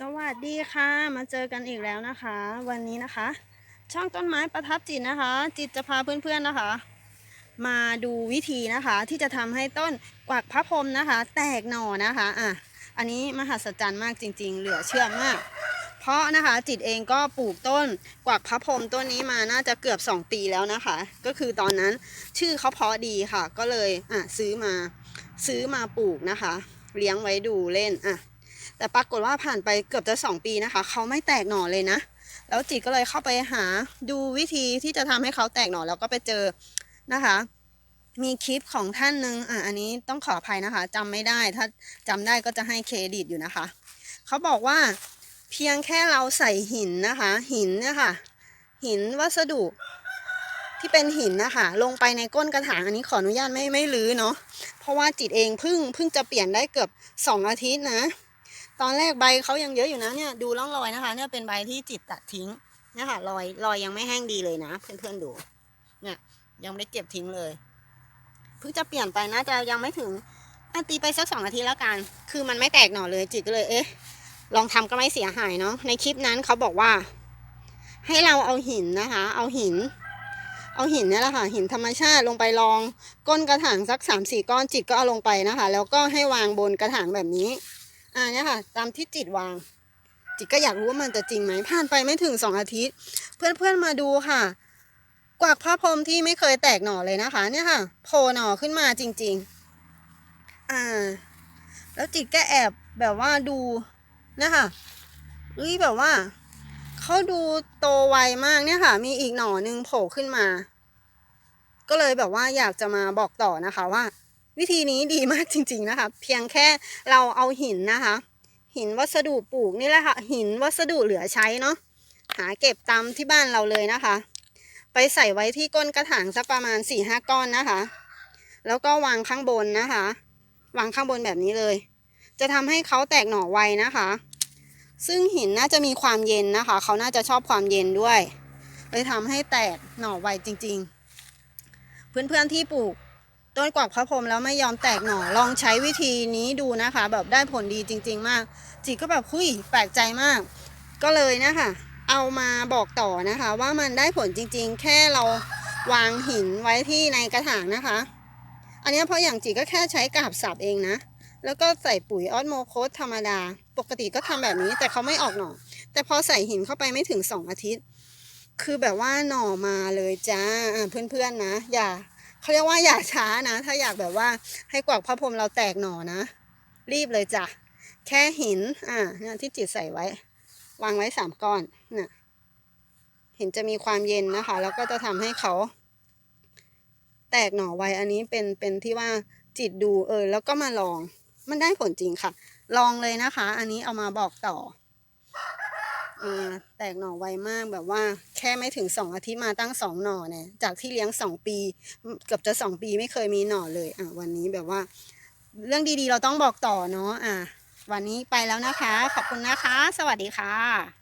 สวัสดีค่ะ มาเจอกันอีกแล้วนะคะ วันนี้นะคะ ช่องต้นไม้ประทับจิตนะคะ จิตจะพาเพื่อนๆนะคะ มาดูวิธีนะคะที่จะทำให้ต้นกวักพระพรมนะคะ แตกหน่อนะคะอะอันนี้มหัศจรรย์มากจริง ๆ เหลือเชื่อมาก เพราะนะคะจิตเองก็ปลูกต้นกวักพระพรมต้นนี้มาน่าจะเกือบ 2 ปีแล้วนะคะ ก็คือตอนนั้นชื่อเขาเพาะดีค่ะ ก็เลยอะซื้อมาซื้อมาปลูกนะคะ เลี้ยงไว้ดูเล่นอะ แต่ปรากฏว่าผ่านไปเกือบจะสองปีนะคะ เขาไม่แตกหน่อเลยนะ แล้วจิตก็เลยเข้าไปหาดูวิธีที่จะทำให้เขาแตกหน่อแล้วก็ไปเจอนะคะ มีคลิปของท่านหนึ่งอะอันนี้ต้องขออภัยนะคะจำไม่ได้ถ้าจำได้ก็จะให้เครดิตอยู่นะคะ เขาบอกว่าเพียงแค่เราใส่หินนะคะ หินเนี่ยค่ะ หินวัสดุที่เป็นหินนะคะลงไปในก้นกระถางอันนี้ขออนุญาตไม่ไม่รื้อเนาะเพราะว่าจิตเองเพิ่งเพิ่งจะเปลี่ยนได้เกือบสองอาทิตย์นะ ตอนแรกใบเขายังเยอะอยู่นะเนี่ยดูร่องรอยนะคะ เนี่ยเป็นใบที่จิตตัดทิ้งเนี่ยค่ะรอยรอยยังไม่แห้งดีเลยนะ เพื่อนๆดู เนี่ยยังไม่ได้เก็บทิ้งเลยเพิ่งจะเปลี่ยนไปน่าจะยังไม่ถึงอะตีไปสักสองอาทิตย์แล้วกัน คือมันไม่แตกหน่อเลยจิตก็เลยเอ๊ะ ลองทำก็ไม่เสียหายเนาะในคลิปนั้นเขาบอกว่า ให้เราเอาหินนะคะ เอาหิน เอาหินเนี่ยแหละค่ะหินธรรมชาติลงไปลองก้นกระถางสักสามสี่ก้อนจิตก็เอาลงไปนะคะ แล้วก็ให้วางบนกระถางแบบนี้ อ่าเนี่ยค่ะ ตามที่จิตวาง จิตก็อยากรู้ว่ามันจะจริงไหมผ่านไปไม่ถึงสองอาทิตย์ เพื่อนๆมาดูค่ะ กวักพระพรมที่ไม่เคยแตกหน่อเลยนะคะ เนี่ยค่ะโผล่หน่อขึ้นมาจริง ๆ อ่า แล้วจิตก็แอบแบบว่าดูนะคะเฮ้ยแบบว่าเขาดูโตไวมากเนี่ยค่ะ มีอีกหน่อหนึ่งโผล่ขึ้นมา ก็เลยแบบว่าอยากจะมาบอกต่อนะคะว่า วิธีนี้ดีมากจริง ๆนะคะ เพียงแค่เราเอาหินนะคะ หินวัสดุปลูกนี่แหละค่ะ หินวัสดุเหลือใช้เนาะหาเก็บตามที่บ้านเราเลยนะคะ ไปใส่ไว้ที่ก้นกระถางสักประมาณ4ี่ห้าก้อนนะคะ แล้วก็วางข้างบนนะคะ วางข้างบนแบบนี้เลย จะทำให้เขาแตกหน่อไวนะคะ ซึ่งหินน่าจะมีความเย็นนะคะ เขาน่าจะชอบความเย็นด้วยเลยทำให้แตกหน่อไวจริง ๆ เพื่อนๆที่ปลูก ต้นกวักพระพรหมแล้วไม่ยอมแตกหน่อลองใช้วิธีนี้ดูนะคะ แบบได้ผลดีจริง ๆ มากจิตก็แบบคุยแปลกใจมาก ก็เลยนะคะเอามาบอกต่อนะคะ ว่ามันได้ผลจริง ๆ แค่เราวางหินไว้ที่ในกระถางนะคะ อันนี้เพราะอย่างจิตก็แค่ใช้กาบสับเองนะ แล้วก็ใส่ปุ๋ยออสโมโคสธรรมดา ปกติก็ทำแบบนี้แต่เขาไม่ออกหน่อ แต่พอใส่หินเข้าไปไม่ถึงสองอาทิตย์ คือแบบว่าหน่อมาเลยจ้าเพื่อนๆนะ อย่า เขาเรียกว่าอย่าช้านะ ถ้าอยากแบบว่าให้กวักพระพรหมเราแตกหน่อนะ รีบเลยจ้ะ แค่หิน อ่าเนี่ยที่จิตใส่ไว้ วางไว้สามก้อนน่ะเห็นจะมีความเย็นนะคะ แล้วก็จะทำให้เขา แตกหน่อไวอันนี้เป็นเป็นที่ว่าจิตดูเออ แล้วก็มาลอง มันได้ผลจริงค่ะ ลองเลยนะคะ อันนี้เอามาบอกต่อ อ่าแตกหน่อไวมากแบบว่า แค่ไม่ถึงสองอาทิตย์มาตั้งสองหน่อเนี่ยจากที่เลี้ยงสองปีเกือบจะสองปีไม่เคยมีหน่อเลยอะวันนี้แบบว่า เรื่องดีๆเราต้องบอกต่อเนาะอะวันนี้ไปแล้วนะคะ ขอบคุณนะคะ สวัสดีค่ะ